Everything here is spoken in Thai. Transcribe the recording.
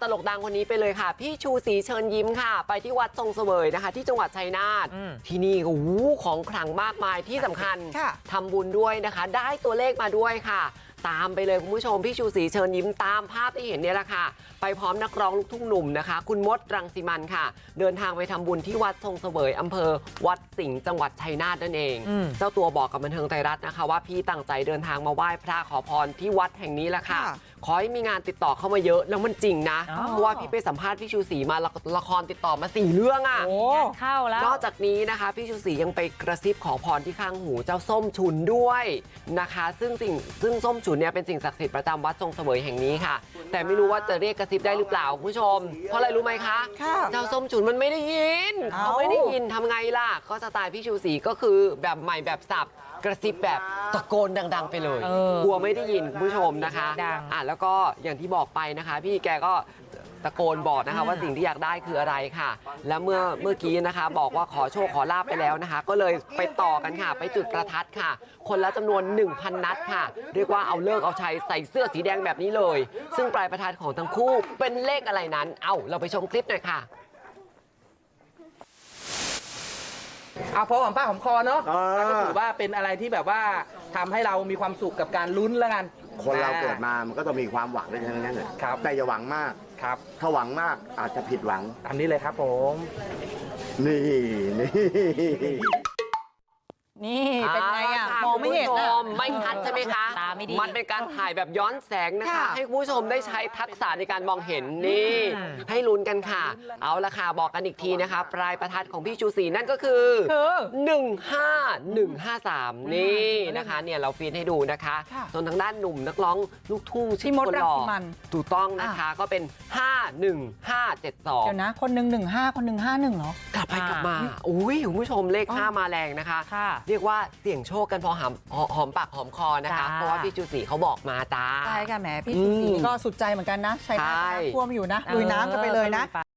ตลกดังคนนี้ไปเลยค่ะ พี่ชูศรีเชิญยิ้มค่ะ ไปที่วัดทรงเสวยนะคะ ที่จังหวัดชัยนาทอืมที่นี่ก็วู้ของขลังมากมายที่สำคัญค่ะทำบุญด้วยนะคะ ได้ตัวเลขมาด้วยค่ะ ตามไปเลยคุณผู้ชมพี่ชูศรีเชิญยิ้มตามภาพที่เห็นเนี่ยแหละค่ะ ไปพร้อมนักร้องลูกทุ่งหนุ่มนะคะ คุณมดรังสิมันค่ะ เดินทางไปทำบุญที่วัดทรงเสวยอำเภอ วัดสิงห์จังหวัดชัยนาทนั่นเองอืมเจ้าตัวบอกกับบันเทิงไทยรัฐนะคะ ว่าพี่ตั้งใจเดินทางมาไหว้พระขอพรที่วัดแห่งนี้แหละค่ะค่ะขอให้มีงานติดต่อเข้ามาเยอะแล้วมันจริงนะอ๋อเพราะว่าพี่ไปสัมภาษณ์พี่ชูศรีมาละละครติดต่อมาสี่เรื่องอะโอ้งานเข้าแล้วนอกจากนี้นะคะพี่ชูศรียังไปกระซิบขอพรที่ข้างหูเจ้าส้มฉุนด้วยนะคะ ซึ่งสิ่งซึ่งส้มฉุนเนี่ยเป็นสิ่งศักดิ์สิทธิ์ประจำวัดทรงเสวยแห่งนี้ค่ะ แต่ไม่รู้ว่าจะเรียกกระซิบได้หรือเปล่าคุณผู้ชม เพราะอะไรรู้ไหมคะค่ะเจ้าส้มฉุนมันไม่ได้ยินเอ้าเขาไม่ได้ยินทำไงล่ะก็สไตล์พี่ชูศรีก็คือแบบใหม่แบบสับกระซิบแบบตะโกนดัง ๆ ไปเลยเออกลัวไม่ได้ยินคุณผู้ชมนะคะดังอะแล้วก็อย่างที่บอกไปนะคะ พี่แกก็ ตะโกนบอกนะคะว่าสิ่งที่อยากได้คืออะไรค่ะ แล้วเมื่อเมื่อกี้นะคะ บอกว่าขอโชคขอลาบไปแล้วนะคะ ก็เลยไปต่อกันค่ะ ไปจุดประทัดค่ะ คนละจำนวน 1,000 นัดค่ะ เรียกว่าเอาเลิกเอาชัยใส่เสื้อสีแดงแบบนี้เลย ซึ่งปลายประทัดของทั้งคู่เป็นเลขอะไรนั้น เอ้าเราไปชมคลิปหน่อยค่ะ เอาพอหอมปากหอมคอเนาะอ่า ก็ถือว่าเป็นอะไรที่แบบว่าทำให้เรามีความสุขกับการลุ้นแล้วกัน คนเราอ่เกิดมามันก็ต้องมีความหวังด้วยทั้งนั้นเลยครับ แต่อย่าหวังมาก ครับ ถ้าหวังมากอาจจะผิดหวังตามนี้เลยครับผม นี่นี่ นี่เป็นไงอะเาลค่มองไม่เห็นคุณอะผู้ชมไม่ชัดใช่ไหมคะตาไม่ดี มันเป็นการถ่ายแบบย้อนแสงนะคะ ค่ะ ให้คุณผู้ชมได้ใช้ทักษะในการมองเห็นนี่ ให้ลุ้นกันค่ะ เอาละค่ะ บอกกันอีกทีนะคะ ปลายประทัดของพี่ชูศรีนั่นก็คือ คือ 15153 นี่นะคะเนี่ยเราฟีนให้ดูนะคะ ค่ะส่วนทางด้านหนุ่มนักร้องลูกทุ่งพี่มดคนหล่อรังสิมันถูกต้องนะคะก็เป็นเดี๋ยว51572นะ คนหนึ่งหนึ่งห้าคนหนึ่งห้าหนึ่งเหรอ กลับไปกลับมา อุ้ยคุณผู้ชมเลขอ๋อห้ามาแรงนะคะ ค่ะเรียกว่าเสี่ยงโชคกันพอหอมหอมปากหอมคอนะคะจ้าเพราะว่าพี่จูศรีเขาบอกมาจ้า ใช่ค่ะแหมพี่อืสุมศรีก็สุดใจเหมือนกันนะ ใช้น้ำใช่น้ำท่วมอยู่นะลุยน้ำกันไปเลยนะ